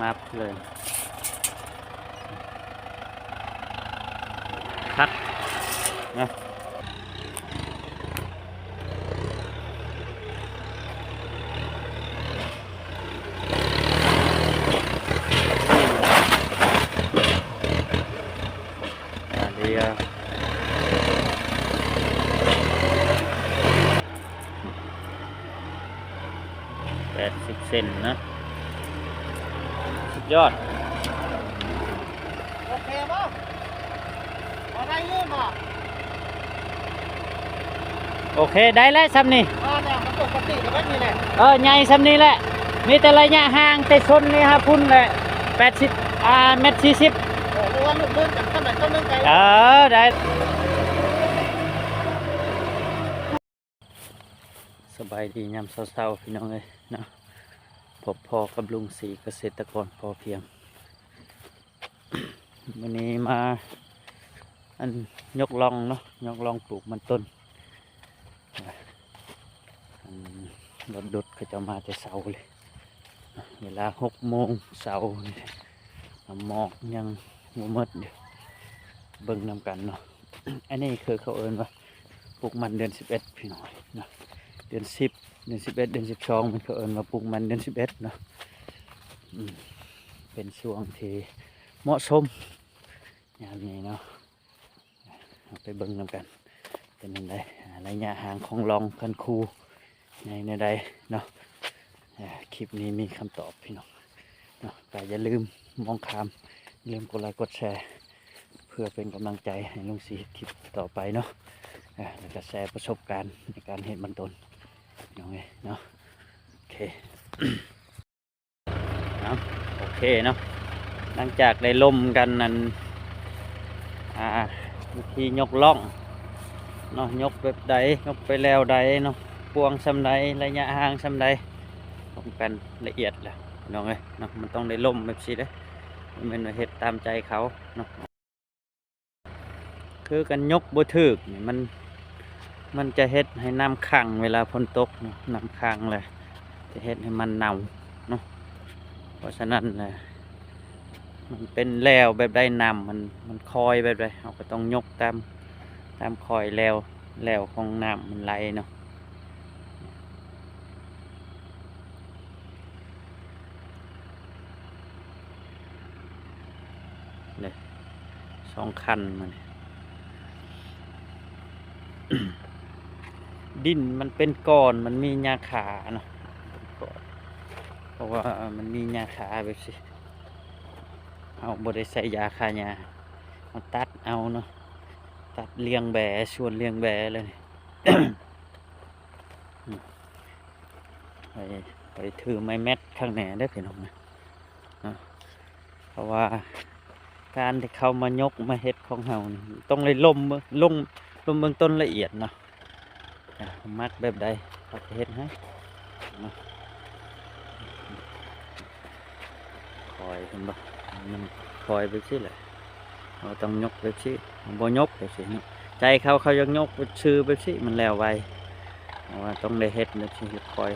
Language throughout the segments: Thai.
มาเลยคักนะแปดสิบเซนนะ ยอด โอเคป่ะพอได้ยื่นป่ะโอเคได้แล้วซ้ำนี่อ่าเนี่ยมันปกติกับแบบนี้แหละเออใหญ่ซ้ำนี่แหละมีแต่ระยะห่างแต่ชนนี่ครับพุ่นแหละแปดสิบอ่าเมตรสี่สิบโอ้หรือว่าลูกเลื่อนจากต้นไหนต้นนึงไปเออได้สบายดียามเศร้าๆพี่น้องเลยเนาะ พบพอกับลุงสีเกษตรกรพอเพียงวันนี้มาอันยกลองเนาะยกลองปลูกมันต้นอันรถดุดก็จะมาแต่เสาเลย เวลาหกโมงเสาร์นี่หมอกยังมัมดอยู่เบิ่งนำกันเนาะอันนี้คือเขาเอินว่าปลูกมันเดือนสิบเอ็ดพี่น้อยเนาะเดือนสิบ เดือนสิบเอ็ดเดือนสิบสองมันเขาเอิ้นว่าปลูกมันเดือนสิบเอ็ดเนาะเป็นช่วงที่เหมาะสมอย่างนี้เนาะไปเบิ่งนำกัน เป็นยังไงอ่าระยะห่างของลองกันคูในในใดเนาะคลิปนี้มีคำตอบพี่น้องเนาะแต่อย่าลืมมองคามลืมกดไลค์กดแชร์เพื่อเป็นกำลังใจให้ลุงสีคลิปต่อไปเนาะแล้วก็แชร์ประสบการณ์ในการเห็นบรรทน ยังไงเนาะโอเคนาะโอเคเนาะหลังจากได้ล่มกันนั้นอ่าวิธียกล่องเนาะยกแบบใดยกไปแล้วใดเนาะปวงสำใดระยะห่างสำใดลงกันละเอียดแหละน้องเอ้ยเนาะมันต้องได้ล่มแบบสิเด้มันเป็นว่าเฮ็ดตามใจเขาเนาะคือกันยกบ่ถึกนี่มัน มันจะเฮ็ดให้น้ำขังเวลาฝนตกน้ำขังเลยจะเฮ็ดให้มันเน่าเนาะเพราะฉะนั้นนะมันเป็นแล้วแบบได้นำมันมันคอยแบบใดเราก็ต้องยกตามตามคอยแล้วแล้วของน้ำมันไหลเนาะเลยสองคันมัน ดินมันเป็นก้อนมันมีหญ้าขาเนาะเพราะว่ามันมีหญ้าขาแบบสิเอาบริใส่ยาคายาเอาตัดเอาเนาะตัดเลียงแบชวนเลียงแบเลยไปไปถือไม้แมทข้างแหนได้พี่น้องนะเนาเพราะว่าการที่เขามายกมาเฮ็ดของเฮานี่ต้องเลยล่มเบิ่งลงลมเบื้องต้นละเอียดเนาะ มักแบบใดเขาจะเฮ็ดให้คอยเห็นบ่มันคอยไปสิแหละเราต้องยกไปสิบ่ยกไปสิใจเขาเขายังยกชื่อไปสิมันแล้วไวแต่ว่าต้องได้เฮ็ดแบบสิคอย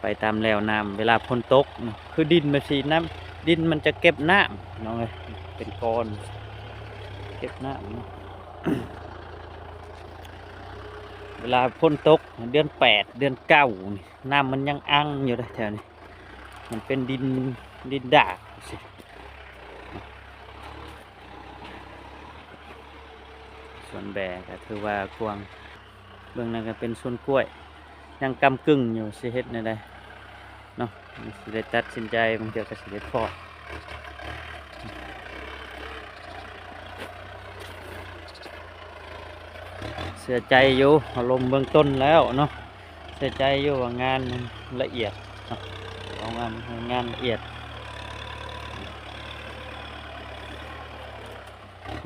ไปตามแล้วน้ำเวลาฝนตก คือดินมันสิน้ำดินมันจะเก็บน้ำเนาะเลยเป็นก้อน เก็บน้ำ เวลาฝนตกเดือนแปดเดือนเก้านี่น้ำมันยังอังอยู่เลยแถวนี้ มันเป็นดินดินด่ากสิส่วนแบกก็ถือว่ากวางเบื้องนั้นก็เป็นส่วนกล้วย ยังกำกึ่งอยู่สิเฮ็ดในใดเนาะสิได้ตัดสินใจบางเทีก็สิได้พอ เสียใจอยู่อารมณ์เบื้องต้นแล้วเนาะเสียใจอยู่ว่างานมันละเอียดของงานงานละเอียด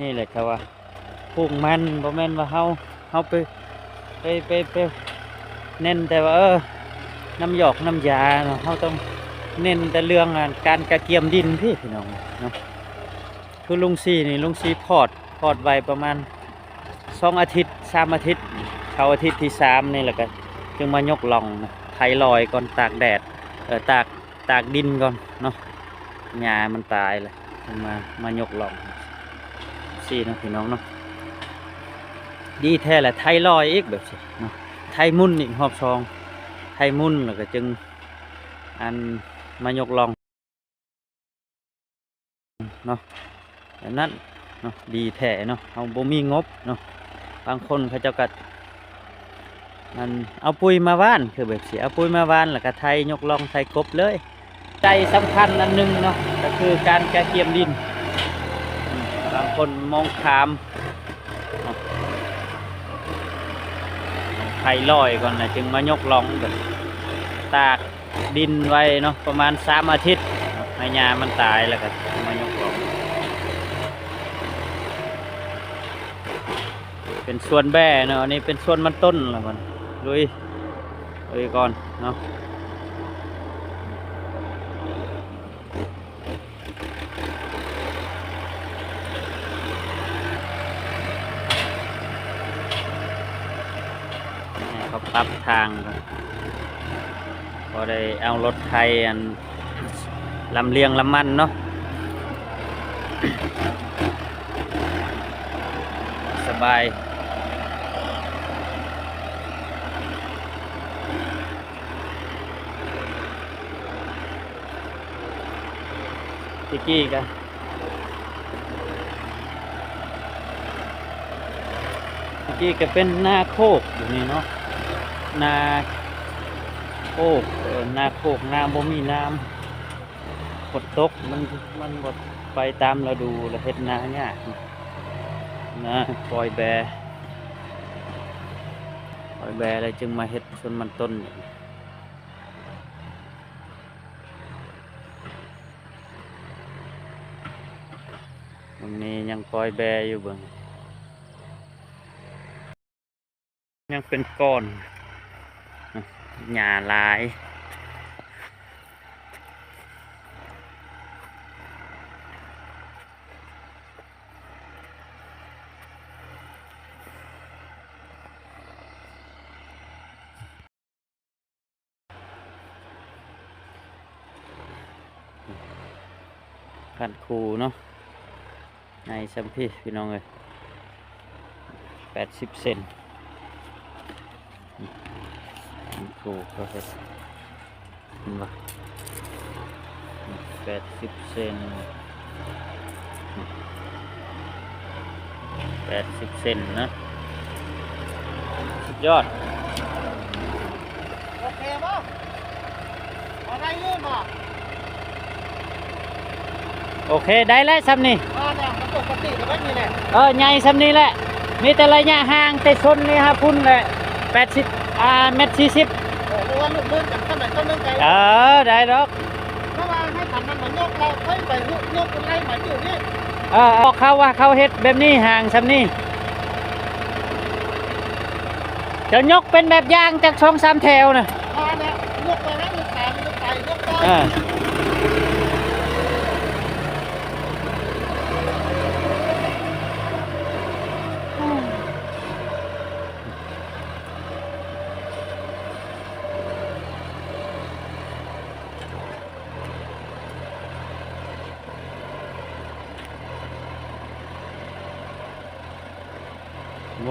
นี่แหละครับว่าปลูกมันบ่แม่นว่าเฮาเฮาไปไปไปไปเน้นแต่ว่าเออน้ำหยอกน้ำยาเนาะเฮาต้องเน้นแต่เรื่องการกระเกียมดินพี่พี่น้องเนาะคือลุงซีนี่ลุงซีพอดพอดไว้ประมาณสองอาทิตย์ สามอาทิตย์เขาอาทิตย์ที่สามนี่แหละก็จึงมายกล่องไถลอยก่อนตากแดดเออตากตากดินก่อนเนาะหญ้ามันตายเลยมามายกหลองสี่นะพี่น้องเนาะดีแท้แหละไทยลอยอีกแบบสิเนาะไทยมุ่นอีกหอบซองไทยมุ่นแล้วก็จึงอันมายกลองเนาะแบบนั้นเนาะดีแท้เนาะเอาบ่มีงบเนาะ บางคนเขาเจ้าก็มันเอาปุ๋ยมาว่านคือแบบเสิเอาปุ๋ยมาว่านแล้วก็ไทยยกลองไทยกบเลย ใจสำคัญอันหนึงเนาะก็คือการแก้เกียมดิน บางคนมองขามเนาะเอาไทยลอยก่อนนะจึงมายกลองแบบตากดินไว้เนาะประมาณสามอาทิตย์เนาะให้ยามันตายแล้วก็มายกลอง เป็นส่วนแบ่เนาะอันนี้เป็นส่วนมันต้นล้วมันลุยลุยก่อนเนาะเขาปรับทางก่อนพอได้เอารถไทยอันลำเลียงลำมันเนาะ บายตะกี้กันตะกี้ก็เป็นนาโคกอยู่นี่เนาะนาโคกเออนาโคกนาบ่มีน้ำฝนตกมันมันบดไปตามฤดูแล้วเฮ็ดนาเนี่ยาก นะปล่อยแบปล่อยแบแล้วจึงมาเฮ็ดส่วนมันต้นนี่ตรงนี้ยังปล่อยแบอยู่บิ่งยังเป็นก้อนหญ้าลาย ขันคูเนาะในสัมพีพี่น้องเลยแปดสิบเซนคูก็เห็นเห็นะแปดสิบเซนแปดสิบเซนนะ สุดยอด โอเคป่ะพอได้ยืนป่ะ โอเคได้แล้วซ้ำนี่อ่าเนี่ยมันปกติแต่ว่านี่แหละเออใหญ่ซ้ำนี่แหละ มีแต่ระยะห่างแต่ชนนี่ฮะพุ่นแหละแปดสิบอ่าเมตรสี่สิบโอ้โหว่าลูกเลื่อนจากต้นไหนต้นนึงไกลเออได้ดอกเพราะว่าให้ขันมันมายกเราค่อยไปยกยกไล่หมายอยู่นี่เออบอกเขาว่าเขาเฮ็ดแบบนี้ห่างซ้ำนี่จะยกเป็นแบบย่างจากช่องสามแถวนะอ่าเนี่ยยกไปแล้วยกสามยกไปยกไป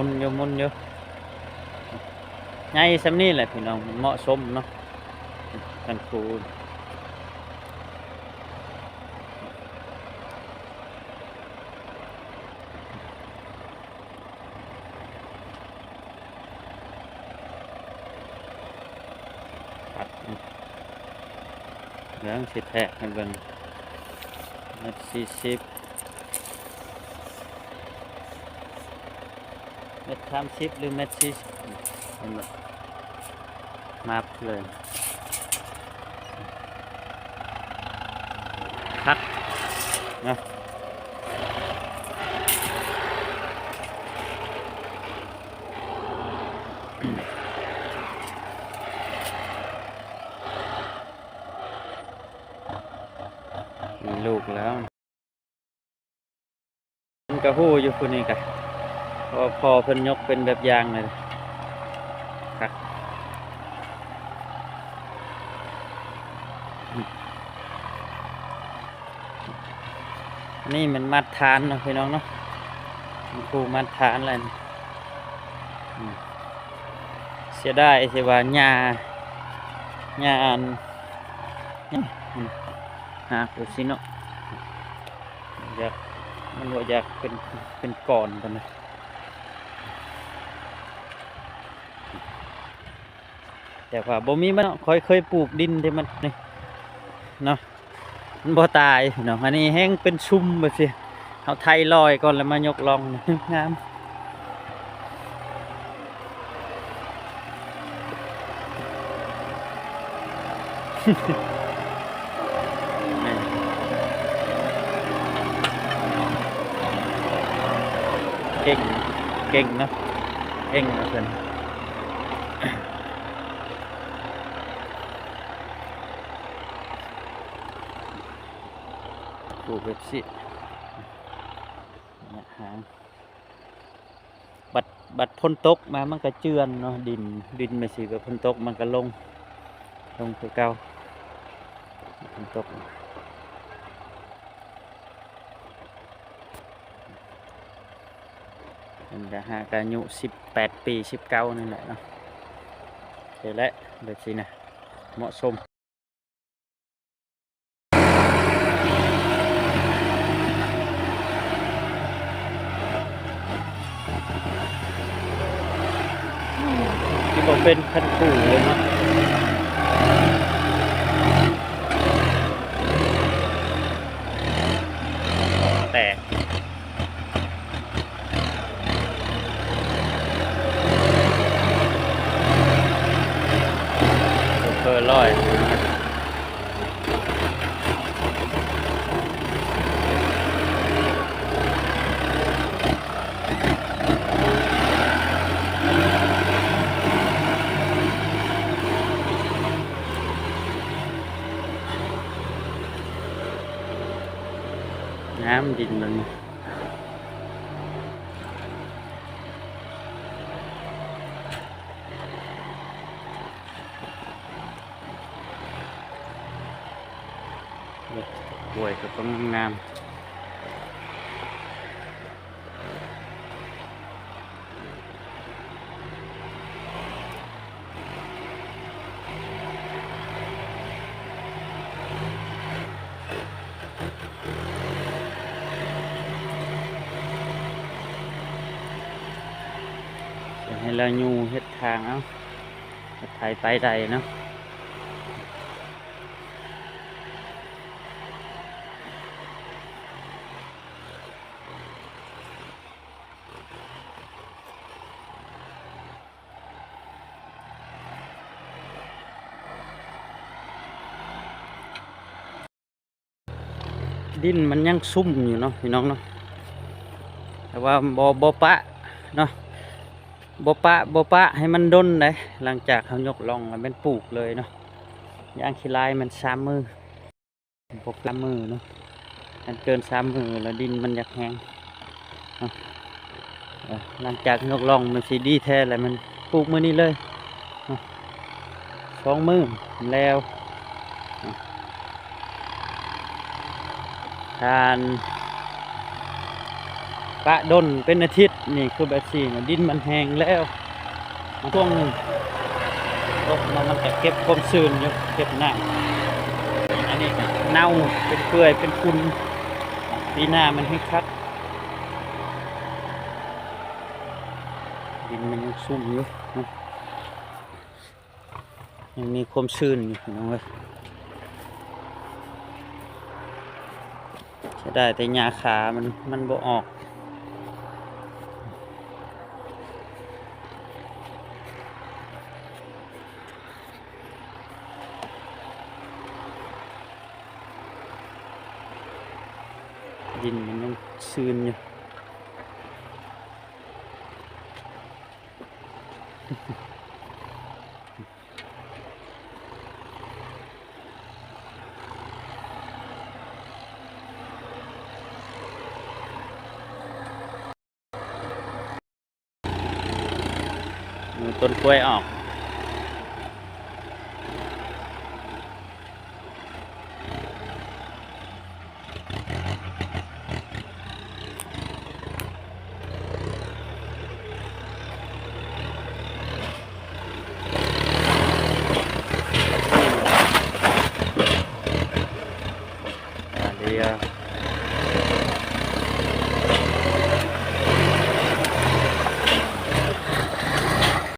มุนอยู่มุนอยู่ไงซ้ำนี่แหละพี่น้องเหมาะสมเนาะกันครูครับเรื่องสิแทะให้เบิ่งเม็ดสี่สิบ เม็ดสามสิบหรือเม็ดสี่สิบเห็นบ่มาบเลยคัดนะมีลูกแล้วมันกระหู้อยู่คนนี้กะ พอพอเพิ่นยกเป็นแบบยางเลยครับนี่มันมัดฐานนะพี่น้องเนาะมันครูมัดฐานอะไรเสียดายที่ว่าหญ้าหญ้าอันหากดูสิเนาะอยากมันว่าอยากเป็นเป็นก่อนกันนะ แต่ว่าบ่มีมันเนาะค่อยเคยปลูกดินที่มันนี่เนาะมันบ่ตายเนาะอันนี้แห้งเป็นชุ่มแบบสิเอาไทยลอยก่อนแล้วมายกลองงามเก่ง เก่งเนาะเก่งเนาะเพื่อน ปลูกแบบสิเนี่ยหางบัดบัดพ้นตกมามันก็เจือนเนาะดินดินม่สิแบบพ้นตกมันก็ลงลงคือเก่าพ้นตกมันจะหากอายุสิบแปดปีสิบเก้านี่แหละเนาะเดี๋ยวแหละแบบสินะเหมาะสม เป็นคันผู่เลยเนาะแตกเพิ่ร้อย น้ำดินมันป่ วยก็ต้องงามจะให้เราอยู่เฮ็ดทางเอาเฮ็ดไทยไปใดเนาะดินมันยังซุ่มอยู่เนาะพี่น้องเนาะแต่ว่าบ่บ่ปะเนาะ บปะบปะให้มันด้นเลยหลังจากเขายกลองแล้วเป็นปลูกเลยเนาะย่างขี้ลายมันสามมือปกสามมือเนาะมันเกินสามมือแล้วดินมันอยากแห้งหลังจากยกลองมันสีดีแท้แล้วมันปลูกมือนี้เลยสองมือแล้วเนาะทาน ปะดนเป็นอาทิตย์นี่คือแบบสี่ดินมันแห้งแล้วช่วงหนึ่งตกมามันจะเก็บความชื้นอยู่เก็บน้ำอันนี้เน่าเป็นเปื่อยเป็นคุณปีหน้ามันให้คัดดินมันยังซุ่มอยู่ยังมีความชื้นอยู่น้องเว้ยจะได้แต่หญ้าขามันมันบ่ออก ดินมันยังซึนอยู่